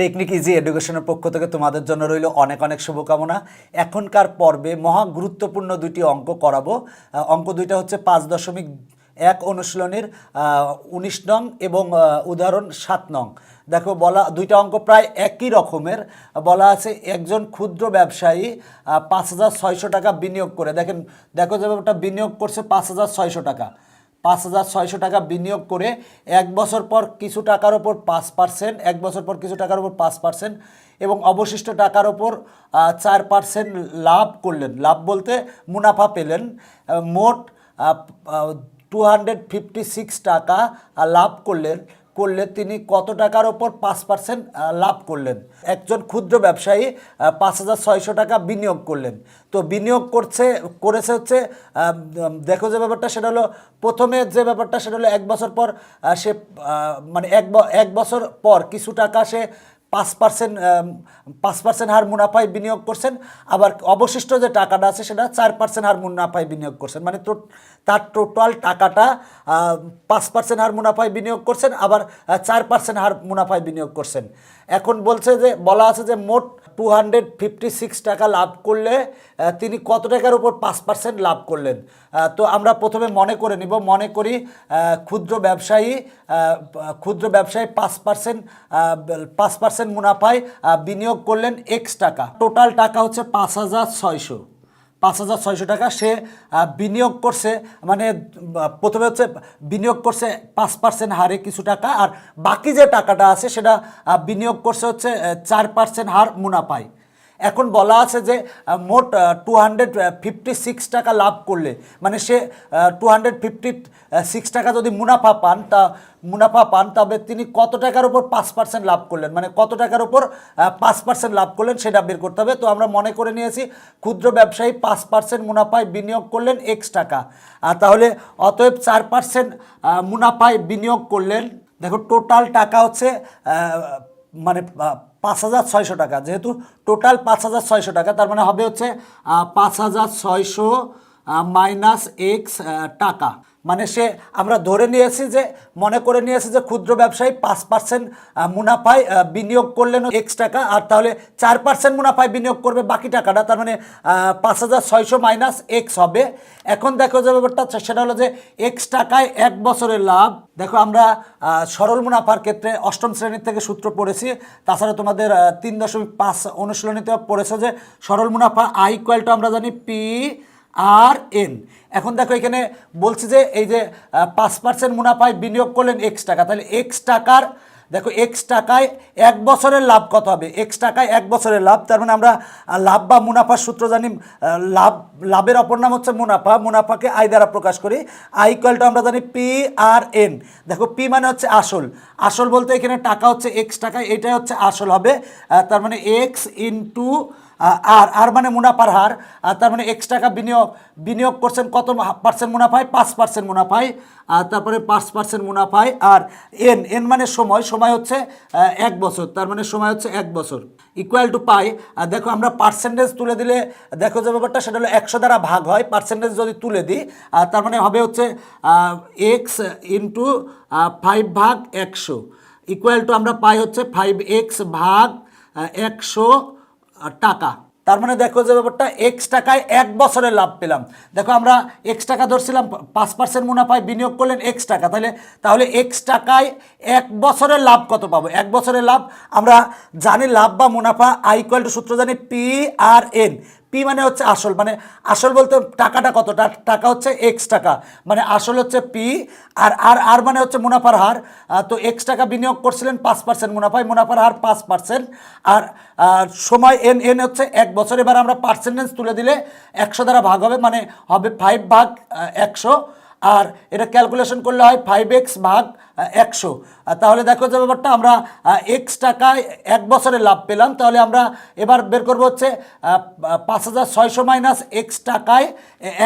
Technique easy এডুকেশনের পক্ষ থেকে তোমাদের জন্য রইল অনেক অনেক শুভকামনা। এখনকার পর্বে মহা গুরুত্বপূর্ণ দুটি অঙ্ক করাবো। অঙ্ক দুইটা হচ্ছে পাঁচ দশমিক এক অনুশীলনের উনিশ নং এবং উদাহরণ সাত নং। দেখো, বলা দুইটা অঙ্ক প্রায় একই রকমের। বলা আছে একজন ক্ষুদ্র ব্যবসায়ী পাঁচ হাজার ছয়শো টাকা বিনিয়োগ করে। দেখেন, দেখো যে ব্যাপারটা, বিনিয়োগ করছে পাঁচ হাজার ছয়শো টাকা। পাঁচ হাজার ছয়শো টাকা বিনিয়োগ করে এক বছর পর কিছু টাকার ওপর পাঁচ পার্সেন্ট, এক বছর পর কিছু টাকার ওপর পাঁচ পার্সেন্ট এবং অবশিষ্ট টাকার ওপর চার পার্সেন্ট লাভ করলেন। লাভ বলতে মুনাফা পেলেন। মোট টু হান্ড্রেড ফিফটি সিক্স টাকা লাভ করলেন। করলে তিনি কত টাকার ওপর পাঁচ পার্সেন্ট লাভ করলেন? একজন ক্ষুদ্র ব্যবসায়ী পাঁচ হাজার ছয়শো টাকা বিনিয়োগ করলেন। তো বিনিয়োগ করছে, করেছে হচ্ছে দেখো যে ব্যাপারটা, সেটা হলো প্রথমে যে ব্যাপারটা, সেটা হলো এক বছর পর সে মানে এক এক বছর পর কিছু টাকা সে পাঁচ পার্সেন্ট পাঁচ পার্সেন্ট হার মুনাফায় বিনিয়োগ করছেন। আবার অবশিষ্ট যে টাকাটা আছে সেটা চার পার্সেন্ট হার মুনাফায় বিনিয়োগ করছেন। মানে তো তার টোটাল টাকাটা পাঁচ পার্সেন্ট হার মুনাফায় বিনিয়োগ করছেন, আবার চার পার্সেন্ট হার মুনাফায় বিনিয়োগ করছেন। এখন বলছে যে, বলা আছে যে মোট টু হান্ড্রেড ফিফটি সিক্স টাকা লাভ করলে তিনি কত টাকার উপর পাঁচ পার্সেন্ট লাভ করলেন? তো আমরা প্রথমে মনে করে নিব, মনে করি ক্ষুদ্র ব্যবসায়ী ক্ষুদ্র ব্যবসায়ী পাঁচ পার্সেন্ট পাঁচ পার্সেন্ট মুনাফায় বিনিয়োগ করলেন এক্স টাকা। টোটাল টাকা হচ্ছে পাঁচ হাজার ছয়শো। পাঁচ হাজার ছয়শো টাকা সে বিনিয়োগ করছে মানে প্রথমে হচ্ছে বিনিয়োগ করছে পাঁচ পার্সেন্ট হারে কিছু টাকা, আর বাকি যে টাকাটা আছে সেটা বিনিয়োগ করছে হচ্ছে চার পার্সেন্ট হার মুনাফায়। এখন বলা আছে যে মোট টু হান্ড্রেড ফিফটি সিক্স টাকা লাভ করলে মানে সে টু হান্ড্রেড ফিফটি সিক্স টাকা যদি মুনাফা পান, তা মুনাফা পান, তবে তিনি কত টাকার উপর পাঁচ পার্সেন্ট লাভ করলেন? মানে কত টাকার উপর পাঁচ পার্সেন্ট লাভ করলেন সেটা বের করতে হবে। তো আমরা মনে করে নিয়েছি, ক্ষুদ্র ব্যবসায়ী পাঁচ পার্সেন্ট মুনাফায় বিনিয়োগ করলেন এক্স টাকা। আর তাহলে অতএব চার পার্সেন্ট মুনাফায় বিনিয়োগ করলেন। দেখো টোটাল টাকা হচ্ছে মানে পাঁচ হাজার ছয়শো টাকা। যেহেতু টোটাল পাঁচ হাজার ছয়শো টাকা, তার মানে হবে হচ্ছে পাঁচ হাজার ছয়শো মাইনাস এক্স টাকা। মানে সে আমরা ধরে নিয়েছি যে, মনে করে নিয়েছি যে ক্ষুদ্র ব্যবসায়ী পাঁচ পার্সেন্ট মুনাফায় বিনিয়োগ করলেন এক্স টাকা, আর তাহলে চার পার্সেন্ট মুনাফায় বিনিয়োগ করবে বাকি টাকাটা, তার মানে পাঁচ হাজার ছয়শো মাইনাস এক্স হবে। এখন দেখো যে ব্যাপারটা সেটা হলো যে এক্স টাকায় এক বছরের লাভ। দেখো আমরা সরল মুনাফার ক্ষেত্রে অষ্টম শ্রেণির থেকে সূত্র পড়েছি। তাছাড়া তোমাদের তিন দশমিক পাঁচ অনুশীলনীতে পড়েছে যে, সরল মুনাফা আই ইকুয়াল আমরা জানি পি আর এন এখন দেখো এখানে বলছি যে এই যে পাঁচ পার্সেন্ট মুনাফায় বিনিয়োগ করলেন এক্স টাকা। তাহলে এক্স টাকার, দেখো এক্স টাকায় এক বছরের লাভ কত হবে? এক্স টাকায় এক বছরের লাভ, তার মানে আমরা লাভ বা মুনাফার সূত্র জানি লাভ, লাভের অপর নাম হচ্ছে মুনাফা। মুনাফাকে আই দ্বারা প্রকাশ করি। আই ইকুয়ালটা আমরা জানি পি আর এন দেখো পি মানে হচ্ছে আসল। আসল বলতে এখানে টাকা হচ্ছে এক্স টাকা এটাই হচ্ছে আসল হবে। তার মানে এক্স ইন্টু আর আর মানে মুনাফার হার আর তার মানে এক্স টাকা বিনিয়োগ বিনিয়োগ করছেন কত পার্সেন্ট মুনাফায়? পাঁচ পার্সেন্ট মুনাফায়। আর তারপরে পাঁচ পার্সেন্ট মুনাফায়। আর এন এন মানে সময় সময় হচ্ছে এক বছর। তার মানে সময় হচ্ছে এক বছর। ইকুয়াল টু পাই আর দেখো আমরা পার্সেন্টেজ তুলে দিলে, দেখো যে ব্যাপারটা, সেটা হলো একশো দ্বারা ভাগ হয় পার্সেন্টেজ যদি তুলে দিই আর তার মানে হবে হচ্ছে এক্স ইন্টু ফাইভ ভাগ একশো। ইকুয়াল টু আমরা পাই হচ্ছে ফাইভ এক্স ভাগ একশো টাকা। তার মানে দেখো যে ব্যাপারটা এক্স টাকায় এক বছরে লাভ পেলাম। দেখো আমরা এক্স টাকা ধরছিলাম, পাঁচ পার্সেন্ট মুনাফায় বিনিয়োগ করলেন এক্স টাকা। তাহলে তাহলে এক্স টাকায় এক বছরের লাভ কত পাবো? এক বছরের লাভ, আমরা জানি লাভ বা মুনাফা আই টু সূত্র জানি পি আর এন পি মানে হচ্ছে আসল মানে আসল বলতে টাকাটা কত? টাকা হচ্ছে এক্স টাকা। মানে আসল হচ্ছে পি আর আর আর মানে হচ্ছে মুনাফার হার। তো এক্স টাকা বিনিয়োগ করছিলেন পাঁচ পার্সেন্ট মুনাফায় মুনাফার হার পাঁচ পার্সেন্ট আর সময় এন এন হচ্ছে এক বছর। এবার আমরা পার্সেন্টেজ তুলে দিলে একশো দ্বারা ভাগ হবে মানে হবে ফাইভ ভাগ একশো। আর এটা ক্যালকুলেশন করলে হয় ফাইভ এক্স ভাগ একশো। তাহলে দেখো যে ব্যাপারটা, আমরা এক্স টাকায় এক বছরে লাভ পেলাম। তাহলে আমরা এবার বের করব হচ্ছে পাঁচ হাজার ছয়শো মাইনাস এক্স টাকায়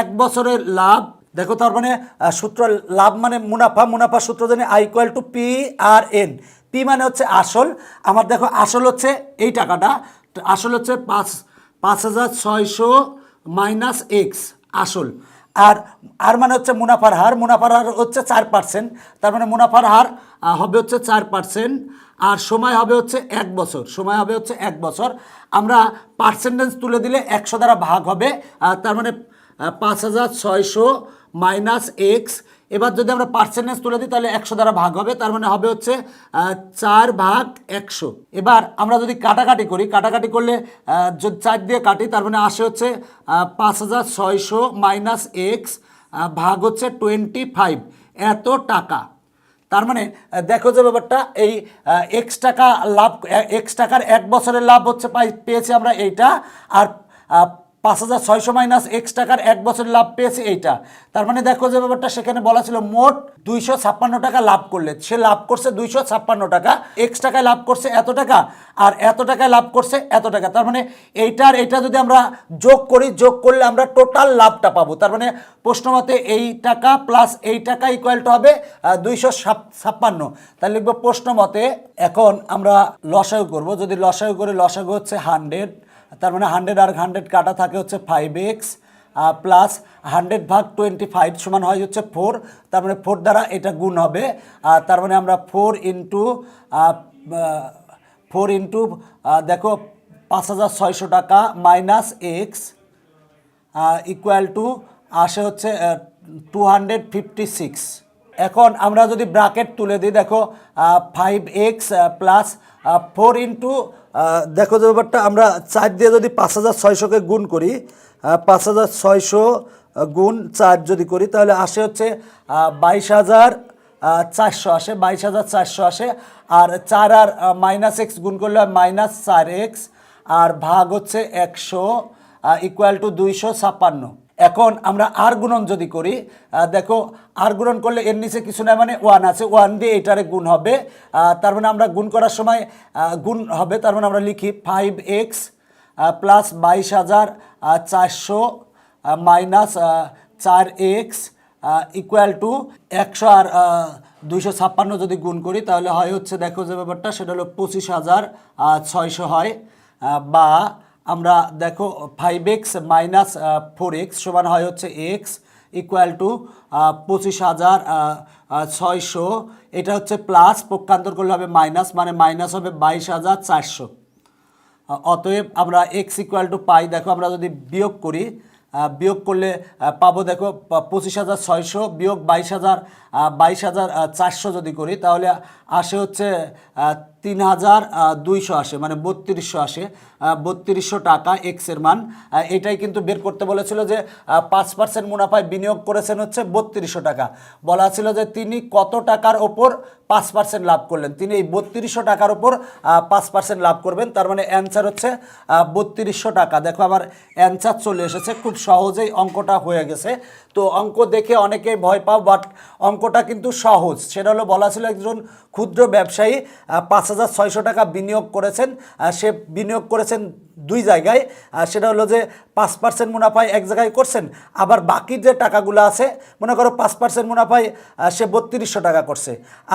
এক বছরের লাভ। দেখো তার মানে সূত্র লাভ মানে মুনাফা মুনাফা সূত্র জানি I equal to P R N P মানে হচ্ছে আসল। আমার দেখো আসল হচ্ছে এই টাকাটা। আসল হচ্ছে পাঁচ পাঁচ হাজার ছয়শো মাইনাস এক্স আসল। আর আর মানে হচ্ছে মুনাফার হার মুনাফার হার হচ্ছে চার পার্সেন্ট তার মানে মুনাফার হার হবে হচ্ছে চার পার্সেন্ট আর সময় হবে হচ্ছে এক বছর। সময় হবে হচ্ছে এক বছর। আমরা পার্সেন্টেজ তুলে দিলে একশো দ্বারা ভাগ হবে। তার মানে পাঁচ হাজার ছয়শো মাইনাস এক্স এবার যদি আমরা পার্সেন্টেজ তুলে দিই, তাহলে একশো দ্বারা ভাগ হবে। তার মানে হবে হচ্ছে চার ভাগ একশো। এবার আমরা যদি কাটাকাটি করি, কাটাকাটি করলে যদি চার দিয়ে কাটি, তার মানে আসে হচ্ছে পাঁচ হাজার ছয়শো মাইনাস এক্স ভাগ হচ্ছে টোয়েন্টি ফাইভ এত টাকা। তার মানে দেখো যে ব্যাপারটা, এই এক্স টাকা লাভ এক্স টাকার এক বছরের লাভ হচ্ছে, পাই, পেয়েছি আমরা এইটা। আর পাঁচ হাজার ছয়শো মাইনাস এক্স টাকার এক বছরের লাভ পেয়েছি এইটা। তার মানে দেখো যে ব্যাপারটা সেখানে বলা ছিল, মোট দুইশো ছাপ্পান্ন টাকা লাভ করলে। সে লাভ করছে দুইশো ছাপ্পান্ন টাকা এক্স টাকায় লাভ করছে এত টাকা, আর এত টাকায় লাভ করছে এত টাকা। তার মানে এইটার এটা যদি আমরা যোগ করি, যোগ করলে আমরা টোটাল লাভটা পাবো। তার মানে প্রশ্ন মতে এই টাকা প্লাস এই টাকা ইকুয়াল টু হবে দুইশো ছাপ্পান্ন। তাহলে লিখব প্রশ্ন মতে এখন আমরা লসাগু করব। যদি লসাগু করে, লসাগু হচ্ছে হান্ড্রেড তার মানে হান্ড্রেড আর হান্ড্রেড কাটা থাকে হচ্ছে ফাইভ এক্স প্লাস হান্ড্রেড ভাগ টোয়েন্টি ফাইভ সমান হয় হচ্ছে ফোর তার মানে ফোর দ্বারা এটা গুণ হবে, আর তার মানে আমরা ফোর ইন্টু ফোর ইন্টু দেখো পাঁচ হাজার ছয়শো টাকা মাইনাস এক্স ইকুয়াল টু আসে হচ্ছে টু হান্ড্রেড ফিফটি সিক্স এখন আমরা যদি ব্রাকেট তুলে দিই, দেখো five X plus four into দেখো যে ব্যাপারটা, আমরা চার দিয়ে যদি পাঁচ হাজার ছয়শোকে গুণ করি পাঁচ হাজার ছয়শো গুণ চার যদি করি, তাহলে আসে হচ্ছে বাইশ হাজার চারশো আসে, বাইশ হাজার চারশো আসে, আর চার আর মাইনাস এক্স গুণ করলে হয় মাইনাস চার এক্স আর ভাগ হচ্ছে একশো ইকুয়াল টু দুইশো ছাপ্পান্ন। এখন আমরা আর গুণন যদি করি দেখো আর গুণন করলে এর নিচে কিছু না মানে ওয়ান আছে। ওয়ান দিয়ে এটারে গুণ হবে। তার মানে আমরা গুণ করার সময় গুণ হবে, তার মানে আমরা লিখি ফাইভ এক্স প্লাস বাইশ হাজার চারশো মাইনাস চার এক্স ইকুয়াল টু একশো আর দুইশো ছাপ্পান্ন যদি গুণ করি, তাহলে হয় হচ্ছে, দেখো যে ব্যাপারটা, সেটা হলো পঁচিশ হাজার ছয়শো হয় বা আমরা দেখো five X minus four X সমান হয় হচ্ছে এক্স ইকুয়াল টু পঁচিশ হাজার ছয়শো। এটা হচ্ছে প্লাস পক্ষান্তর করলে হবে মাইনাস মানে মাইনাস হবে বাইশ হাজার চারশো। অতএব আমরা এক্স ইকুয়াল টু পাই, দেখো আমরা যদি বিয়োগ করি বিয়োগ করলে পাবো দেখো পঁচিশ হাজার ছয়শো বিয়োগ বাইশ হাজার বাইশ হাজার চারশো যদি করি, তাহলে আসে হচ্ছে তিন হাজার দুইশো আসে মানে বত্রিশশো আসে বত্রিশশো টাকা এক্সের মান। এটাই কিন্তু বের করতে বলেছিল যে পাঁচ পার্সেন্ট মুনাফায় বিনিয়োগ করেছেন হচ্ছে বত্রিশশো টাকা। বলা ছিল যে তিনি কত টাকার ওপর পাঁচ পার্সেন্ট লাভ করলেন? তিনি এই বত্রিশশো টাকার ওপর পাঁচ পার্সেন্ট লাভ করবেন। তার মানে অ্যান্সার হচ্ছে বত্রিশশো টাকা। দেখো আমার অ্যান্সার চলে এসেছে। খুব সহজেই অঙ্কটা হয়ে গেছে। তো অঙ্ক দেখে অনেকে ভয় পাও বাট অঙ্কটা কিন্তু সহজ। সেটা হলো, বলা ছিল একজন ক্ষুদ্র ব্যবসায়ী পাঁচ হাজার ছয়শো টাকা বিনিয়োগ করেছেন সে বিনিয়োগ করেছেন দুই জায়গায় সেটা হলো যে পাঁচ পার্সেন্ট মুনাফায় এক জায়গায় করছেন, আবার বাকি যে টাকাগুলো আছে, মনে করো পাঁচ পার্সেন্ট মুনাফায় সে বত্রিশশো টাকা করছে,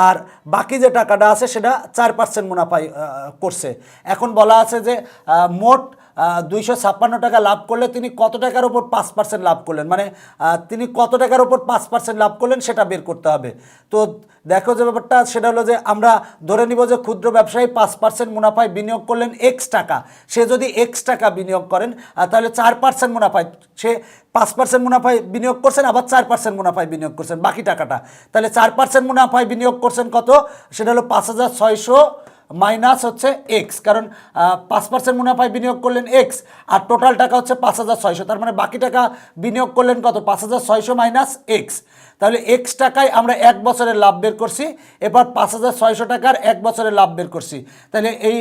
আর বাকি যে টাকাটা আছে সেটা চার পার্সেন্ট মুনাফায় করছে। এখন বলা আছে যে মোট দুইশো ছাপ্পান্ন টাকা লাভ করলে তিনি কত টাকার ওপর পাঁচ পার্সেন্ট লাভ করলেন? মানে তিনি কত টাকার ওপর পাঁচ পার্সেন্ট লাভ করলেন সেটা বের করতে হবে। তো দেখো যে ব্যাপারটা, সেটা হলো যে আমরা ধরে নিব যে ক্ষুদ্র ব্যবসায়ী পাঁচ পার্সেন্ট মুনাফায় বিনিয়োগ করলেন এক্স টাকা। সে যদি এক্স টাকা বিনিয়োগ করেন তাহলে চার পার্সেন্ট মুনাফায় সে পাঁচ পার্সেন্ট মুনাফায় বিনিয়োগ করছেন, আবার চার পার্সেন্ট মুনাফায় বিনিয়োগ করছেন। বাকি টাকাটা। তাহলে চার পার্সেন্ট মুনাফায় বিনিয়োগ করছেন কত? সেটা হলো পাঁচ হাজার ছয়শো মাইনাস হচ্ছে এক্স, কারণ পাঁচ পার্সেন্ট মুনাফায় বিনিয়োগ করলেন এক্স, আর টোটাল টাকা হচ্ছে পাঁচ হাজার ছয়শো, তার মানে বাকি টাকা বিনিয়োগ করলেন কত? পাঁচ হাজার ছয়শো মাইনাস এক্স। তাহলে এক্স টাকায় আমরা এক বছরের লাভ বের করছি এবার পাঁচ হাজার ছয়শো টাকার এক বছরের লাভ বের করছি। তাহলে এই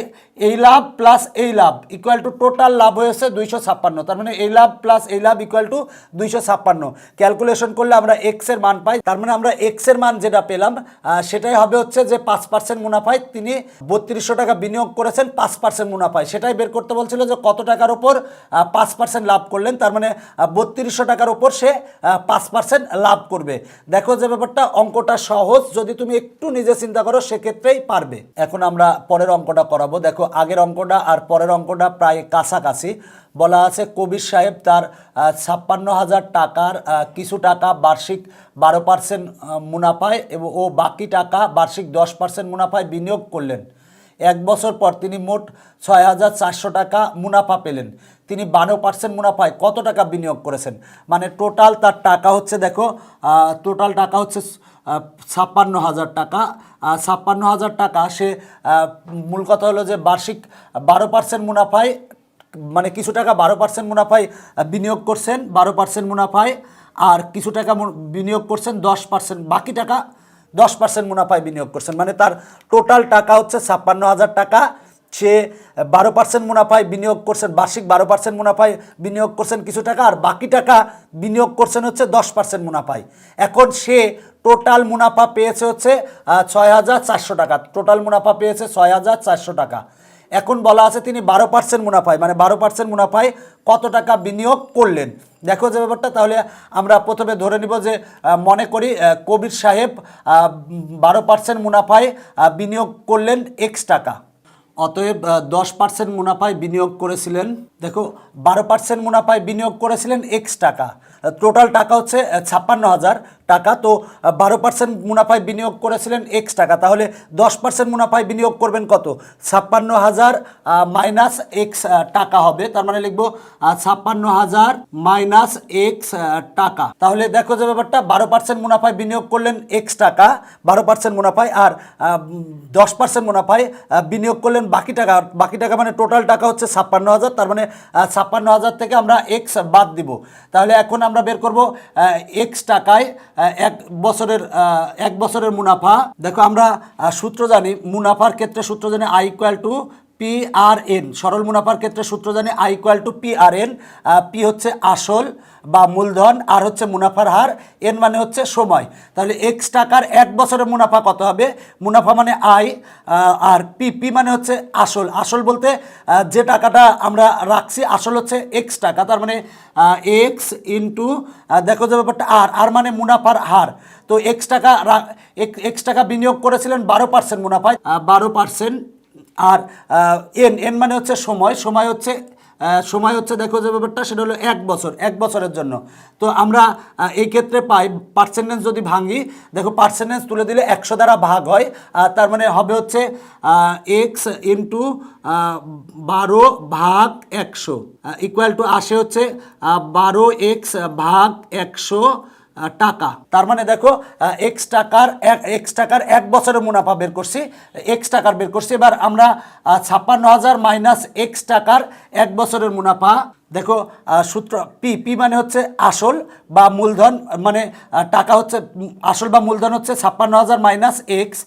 এই লাভ প্লাস এই লাভ ইকুয়াল টু টোটাল লাভ হয়েছে দুইশো ছাপ্পান্ন, তার মানে এই লাভ প্লাস এই লাভ ইকুয়াল টু দুইশো ছাপ্পান্ন। ক্যালকুলেশন করলে আমরা এক্সের মান পাই, তার মানে আমরা এক্সের মান যেটা পেলাম সেটাই হবে হচ্ছে যে পাঁচ পার্সেন্ট মুনাফায় তিনি বত্রিশশো টাকা বিনিয়োগ করেছেন, পাঁচ পার্সেন্ট মুনাফায়। সেটাই বের করতে বলছিল যে কত টাকার ওপর পাঁচ পার্সেন্ট লাভ করলেন, তার মানে বত্রিশশো টাকার ওপর সে পাঁচ পার্সেন্ট লাভ করবে। দেখো যে ব্যাপারটা, অঙ্কটা সহজ। যদি তুমি একটু নিজে চিন্তা করো, সেক্ষেত্রেই পারবে। এখন আমরা পরের অঙ্কটা করাবো। দেখো, আগের অঙ্কটা আর পরের অঙ্কটা প্রায় কাছাকাছি। বলা আছে, কবির সাহেব তার ছাপ্পান্ন হাজার টাকার কিছু টাকা বার্ষিক বারো পার্সেন্ট মুনাফায় এবং ও বাকি টাকা বার্ষিক দশ পার্সেন্ট মুনাফায় বিনিয়োগ করলেন। এক বছর পর তিনি মোট ছয় হাজার চারশো টাকা মুনাফা পেলেন। তিনি বারো পার্সেন্ট মুনাফায় কত টাকা বিনিয়োগ করেছেন? মানে টোটাল তার টাকা হচ্ছে দেখো টোটাল টাকা হচ্ছে ছাপ্পান্ন হাজার টাকা। ছাপ্পান্ন হাজার টাকা সে মূল কথা হলো যে বার্ষিক বারো পার্সেন্ট মুনাফায় মানে কিছু টাকা বারো পার্সেন্ট মুনাফায় বিনিয়োগ করছেন, বারো পার্সেন্ট মুনাফায়, আর কিছু টাকা বিনিয়োগ করছেন দশ পার্সেন্ট বাকি টাকা দশ পার্সেন্ট মুনাফায় বিনিয়োগ করছেন। মানে তার টোটাল টাকা হচ্ছে ছাপ্পান্ন হাজার টাকা। সে বারো পার্সেন্ট মুনাফায় বিনিয়োগ করছেন, বার্ষিক বারো পার্সেন্ট মুনাফায় বিনিয়োগ করছেন কিছু টাকা, আর বাকি টাকা বিনিয়োগ করছেন হচ্ছে দশ পার্সেন্ট মুনাফায়। এখন সে টোটাল মুনাফা পেয়েছে হচ্ছে ছয় হাজার চারশো টাকা। টোটাল মুনাফা পেয়েছে ছয় হাজার চারশো টাকা। এখন বলা আছে তিনি বারো পার্সেন্ট মুনাফায়। মানে বারো পার্সেন্ট মুনাফায় কত টাকা বিনিয়োগ করলেন? দেখো যে ব্যাপারটা, তাহলে আমরা প্রথমে ধরে নিব যে মনে করি কবির সাহেব বারো পার্সেন্ট মুনাফায় বিনিয়োগ করলেন এক্স টাকা। অতএব দশ পার্সেন্ট মুনাফায় বিনিয়োগ করেছিলেন। দেখো, বারো পার্সেন্ট মুনাফায় বিনিয়োগ করেছিলেন এক্স টাকা। টোটাল টাকা হচ্ছে ছাপ্পান্ন হাজার টাকা, তো বারো পার্সেন্ট মুনাফায় বিনিয়োগ করেছিলেন এক্স টাকা। তাহলে দশ পার্সেন্ট মুনাফায় বিনিয়োগ করবেন কত? ছাপ্পান্ন হাজার মাইনাস এক্স টাকা হবে। তার মানে লিখব ছাপ্পান্ন হাজার মাইনাস এক্স টাকা। তাহলে দেখো যে ব্যাপারটা, বারো পার্সেন্ট মুনাফায় বিনিয়োগ করলেন এক্স টাকা, বারো পার্সেন্ট মুনাফায়, আর দশ পার্সেন্ট মুনাফায় বিনিয়োগ করলেন বাকি টাকা। বাকি টাকা মানে টোটাল টাকা হচ্ছে ছাপ্পান্ন হাজার, তার মানে ছাপ্পান্ন হাজার থেকে আমরা এক্স বাদ দিব। তাহলে এখন আমরা বের করব এক্স টাকায় এক বছরের এক বছরের মুনাফা। দেখো আমরা সূত্র জানি, মুনাফার ক্ষেত্রে সূত্র জানি I equal to P R N সরল মুনাফার ক্ষেত্রে সূত্র জানি I equal to P R N P হচ্ছে আসল বা মূলধন, আর হচ্ছে মুনাফার হার এন মানে হচ্ছে সময়। তাহলে এক্স টাকার এক বছরের মুনাফা কত হবে? মুনাফা মানে আই আর পি পি মানে হচ্ছে আসল। আসল বলতে যে টাকাটা আমরা রাখছি, আসল হচ্ছে এক্স টাকা। তার মানে এক্স ইন্টু দেখো যে ব্যাপারটা আর আর মানে মুনাফার হার। তো এক্স টাকা এক্স টাকা বিনিয়োগ করেছিলেন বারো পার্সেন্ট মুনাফায় বারো পার্সেন্ট আর এন এন মানে হচ্ছে সময় সময় হচ্ছে সময় হচ্ছে দেখো যে ব্যাপারটা, সেটা হলো এক বছর, এক বছরের জন্য। তো আমরা এই ক্ষেত্রে পাই পার্সেন্টেজ যদি ভাঙি, দেখো পার্সেন্টেজ তুলে দিলে একশো দ্বারা ভাগ হয় তার মানে হবে হচ্ছে এক্স ইন্টু বারো ভাগ একশো ইকুয়াল টু আসে হচ্ছে বারো এক্স ভাগ একশো টাকা। তার মানে দেখো এক্স টাকার এক এক্স টাকার এক বছরের মুনাফা বের করছি। এক্স টাকার বের করছি। এবার আমরা ছাপ্পান্ন হাজার মাইনাস এক্স টাকার এক বছরের মুনাফা, দেখো সূত্র পি পি মানে হচ্ছে আসল বা মূলধন মানে টাকা হচ্ছে, আসল বা মূলধন হচ্ছে ছাপ্পান্ন হাজার মাইনাস এক্স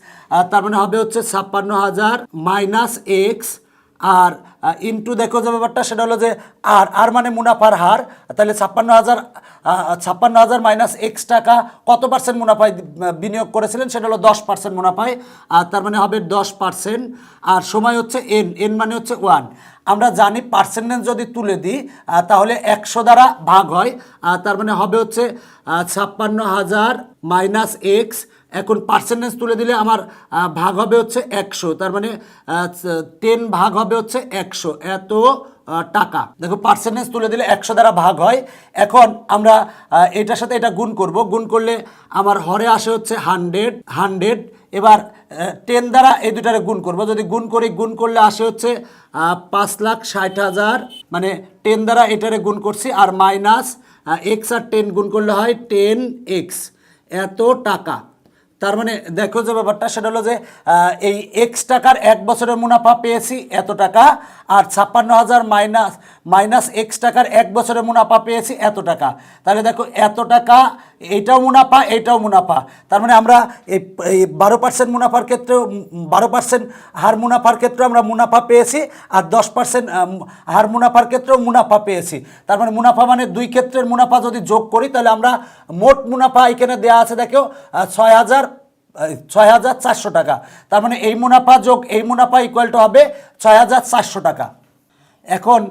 তার মানে হবে হচ্ছে ছাপ্পান্ন হাজার মাইনাস এক্স আর ইনটু দেখো যে ব্যাপারটা, সেটা হলো যে আর আর মানে মুনাফার হার। তাহলে ছাপ্পান্ন হাজার ছাপ্পান্ন হাজার মাইনাস এক্স টাকা কত পার্সেন্ট মুনাফায় বিনিয়োগ করেছিলেন? সেটা হলো দশ পার্সেন্ট মুনাফায়। আর তার মানে হবে দশ পার্সেন্ট আর সময় হচ্ছে এন এন মানে হচ্ছে ওয়ান আমরা জানি পার্সেন্টেজ যদি তুলে দিই তাহলে একশো দ্বারা ভাগ হয়। তার মানে হবে হচ্ছে ছাপ্পান্ন হাজার মাইনাস এক্স এখন পার্সেন্টেজ তুলে দিলে আমার ভাগ হবে হচ্ছে একশো। তার মানে টেন ভাগ হবে হচ্ছে একশো। এত টাকা। দেখো পার্সেন্টেজ তুলে দিলে একশো দ্বারা ভাগ হয়। এখন আমরা এটার সাথে এটা গুণ করব। গুণ করলে আমার হরে আসে হচ্ছে হান্ড্রেড হান্ড্রেড এবার টেন দ্বারা এই দুটারে গুণ করব। যদি গুণ করি, গুণ করলে আসে হচ্ছে পাঁচ লাখ ষাট হাজার। মানে টেন দ্বারা এটারে গুণ করছি, আর মাইনাস এক্স আর টেন গুণ করলে হয় টেন এক্স এত টাকা। তার মানে দেখো যে ব্যাপারটা, সেটা হলো যে এই এক্স টাকার এক বছরের মুনাফা পেয়েছি এত টাকা, আর ছাপ্পান্ন হাজার মাইনাস মাইনাস এক্স টাকার এক বছরের মুনাফা পেয়েছি এত টাকা। তাহলে দেখো, এত টাকা, এইটাও মুনাফা এইটাও মুনাফা। তার মানে আমরা এই বারো পার্সেন্ট মুনাফার ক্ষেত্রেও বারো পার্সেন্ট হার মুনাফার ক্ষেত্রেও আমরা মুনাফা পেয়েছি আর দশ পার্সেন্ট হার মুনাফার ক্ষেত্রেও মুনাফা পেয়েছি। তার মানে মুনাফা মানে দুই ক্ষেত্রের মুনাফা যদি যোগ করি, তাহলে আমরা মোট মুনাফা এখানে দেওয়া আছে দেখো ছয় হাজার ছয় হাজার চারশো টাকা। তার মানে এই মুনাফা যোগ, এই মুনাফা ইকুয়াল টু হবে ছয় হাজার চারশো টাকা। এখন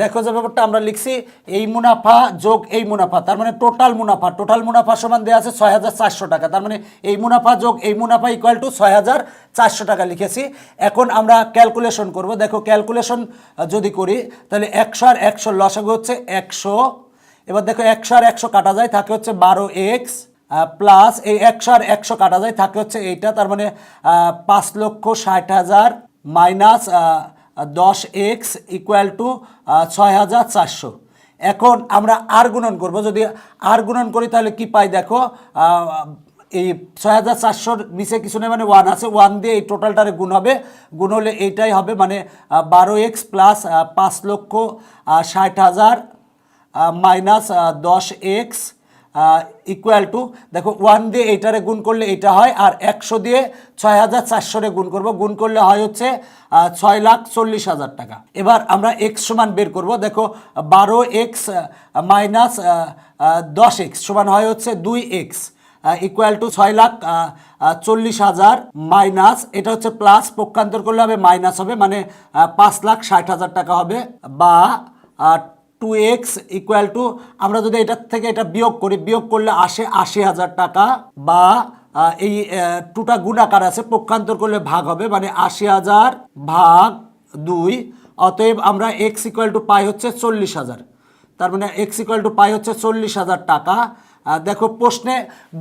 দেখো যে ব্যাপারটা আমরা লিখছি, এই মুনাফা যোগ এই মুনাফা, তার মানে টোটাল মুনাফা টোটাল মুনাফা সমান দেওয়া আছে ছয় হাজার চারশো টাকা, তার মানে এই মুনাফা যোগ এই মুনাফা ইকুয়াল টু ছয় হাজার চারশো টাকা লিখেছি। এখন আমরা ক্যালকুলেশন করব, দেখো ক্যালকুলেশন যদি করি, তাহলে একশো আর একশো লসাগু হচ্ছে একশো, এবার দেখো একশো আর একশো কাটা যায়, থাকে হচ্ছে বারো এক্স প্লাস এই একশো আর একশো কাটা যায়, থাকে হচ্ছে এইটা, তার মানে পাঁচ লক্ষ ষাট হাজার মাইনাস দশ এক্স ইকুয়াল টু ছয় হাজার চারশো। এখন আমরা আর গুণন করব। যদি আর গুণন করি, তাহলে কি পাই দেখো এই ছয় হাজার চারশোর নিচে কিছু নেই মানে ওয়ান আছে। ওয়ান দিয়ে এই টোটালটারে গুণ হবে। গুণ হলে এইটাই হবে মানে বারো এক্স প্লাস পাঁচ লক্ষ ষাট হাজার মাইনাস দশ এক্স ইকুয়াল টু দেখো ওয়ান দিয়ে এইটারে গুণ করলে এটা হয়, আর একশো দিয়ে ছয় হাজার চারশোরে গুণ করব। গুণ করলে হয় হচ্ছে ছয় লাখ চল্লিশ হাজার টাকা। এবার আমরা এক্স সমান বের করব। দেখো, বারো এক্স মাইনাস দশ এক্স সমান হয় হচ্ছে দুই এক্স ইকুয়াল টু ছয় লাখ চল্লিশ হাজার মাইনাস এটা হচ্ছে প্লাস পক্ষান্তর করলে হবে মাইনাস হবে মানে পাঁচ লাখ ষাট হাজার টাকা হবে, বা টু এক্স ইকুয়াল টু আমরা যদি এটার থেকে এটা বিয়োগ করি, বিয়োগ করলে আসে আশি হাজার টাকা বা এই টুটা গুণাকার আছে, পক্ষান্তর করলে ভাগ হবে মানে আশি হাজার ভাগ দুই, অতএব আমরা এক্স ইকুয়াল টু পাই হচ্ছে চল্লিশ হাজার। তার মানে এক্স ইকুয়াল টু পাই হচ্ছে চল্লিশ হাজার টাকা। দেখো, প্রশ্নে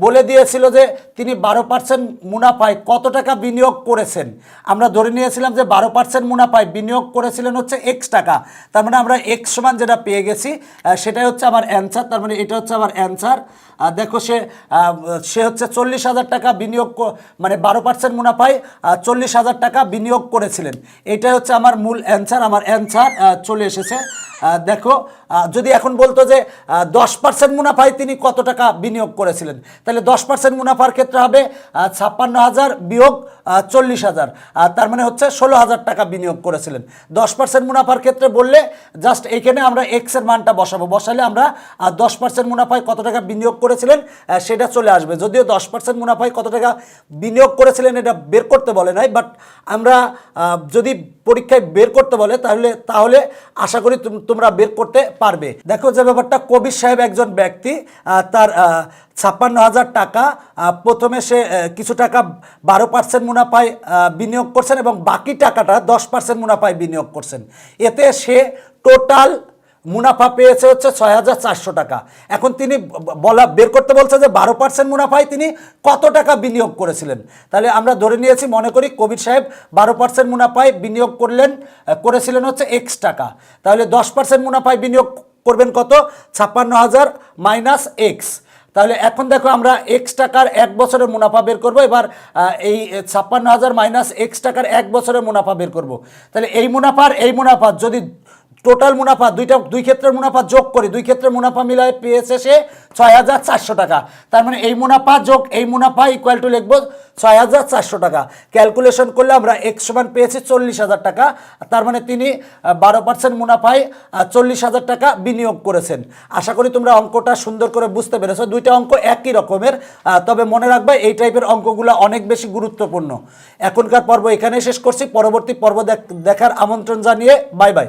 বলে দিয়েছিল যে তিনি বারো পার্সেন্ট মুনাফায় কত টাকা বিনিয়োগ করেছেন? আমরা ধরে নিয়েছিলাম যে বারো পার্সেন্ট মুনাফায় বিনিয়োগ করেছিলেন হচ্ছে এক্স টাকা। তার মানে আমরা এক্স সমান যেটা পেয়ে গেছি সেটাই হচ্ছে আমার অ্যান্সার তার মানে এটা হচ্ছে আমার অ্যান্সার দেখো, সে সে হচ্ছে চল্লিশ হাজার টাকা বিনিয়োগ মানে বারো পার্সেন্ট মুনাফায় চল্লিশ হাজার টাকা বিনিয়োগ করেছিলেন। এটাই হচ্ছে আমার মূল অ্যান্সার আমার অ্যান্সার চলে এসেছে। দেখো যদি এখন বলতো যে দশ পার্সেন্ট মুনাফায় তিনি কত টাকা বিনিয়োগ করেছিলেন। তাহলে দশ পার্সেন্ট মুনাফার ক্ষেত্রে হবে ছাপ্পান্ন হাজার বিয়োগ চল্লিশ হাজার। তার মানে হচ্ছে ষোলো হাজার টাকা বিনিয়োগ করেছিলেন। দশ পার্সেন্ট মুনাফার ক্ষেত্রে বললে জাস্ট এখানে আমরা এক্সের মানটা বসাবো। বসালে আমরা দশ পার্সেন্ট মুনাফায় কত টাকা বিনিয়োগ করেছিলেন সেটা চলে আসবে। যদিও দশ পার্সেন্ট মুনাফায় কত টাকা বিনিয়োগ করেছিলেন এটা বের করতে বলে নাই বাট আমরা যদি পরীক্ষায় বের করতে বলে, তাহলে তাহলে আশা করি তুম- তোমরা বের করতে পারবে। দেখো যে ব্যাপারটা, কবির সাহেব একজন ব্যক্তি তার ছাপ্পান্ন হাজার টাকা প্রথমে সে কিছু টাকা বারো পার্সেন্ট মুনাফায় বিনিয়োগ করছেন এবং বাকি টাকাটা দশ পার্সেন্ট মুনাফায় বিনিয়োগ করছেন। এতে সে টোটাল মুনাফা পেয়েছে হচ্ছে ছয় হাজার চারশো টাকা। এখন তিনি বলা, বের করতে বলছে যে বারো পার্সেন্ট মুনাফায় তিনি কত টাকা বিনিয়োগ করেছিলেন। তাহলে আমরা ধরে নিয়েছি, মনে করি কবির সাহেব বারো পার্সেন্ট মুনাফায় বিনিয়োগ করলেন করেছিলেন হচ্ছে এক্স টাকা। তাহলে দশ পার্সেন্ট মুনাফায় বিনিয়োগ করবেন কত? ছাপ্পান্ন হাজার মাইনাস এক্স তাহলে এখন দেখো আমরা এক্স টাকার এক বছরের মুনাফা বের করব, এবার এই ছাপ্পান্ন হাজার মাইনাস এক্স টাকার এক বছরের মুনাফা বের করব। তাহলে এই মুনাফার, এই মুনাফা যদি টোটাল মুনাফা, দুইটা, দুই ক্ষেত্রের মুনাফা যোগ করি, দুই ক্ষেত্রের মুনাফা মিলায় পেয়েছে সে ছয় হাজার চারশো টাকা। তার মানে এই মুনাফা যোগ, এই মুনাফা ইকুয়াল টু লিখব ছয় হাজার চারশো টাকা। ক্যালকুলেশন করলে আমরা এক্স সমান পেয়েছি চল্লিশ হাজার টাকা। তার মানে তিনি বারো পার্সেন্ট মুনাফায় চল্লিশ হাজার টাকা বিনিয়োগ করেছেন। আশা করি তোমরা অঙ্কটা সুন্দর করে বুঝতে পেরেছ। দুইটা অঙ্ক একই রকমের তবে মনে রাখবে এই টাইপের অঙ্কগুলো অনেক বেশি গুরুত্বপূর্ণ। এখনকার পর্ব এখানে শেষ করছি। পরবর্তী পর্ব দেখ- দেখার আমন্ত্রণ জানিয়ে বাই বাই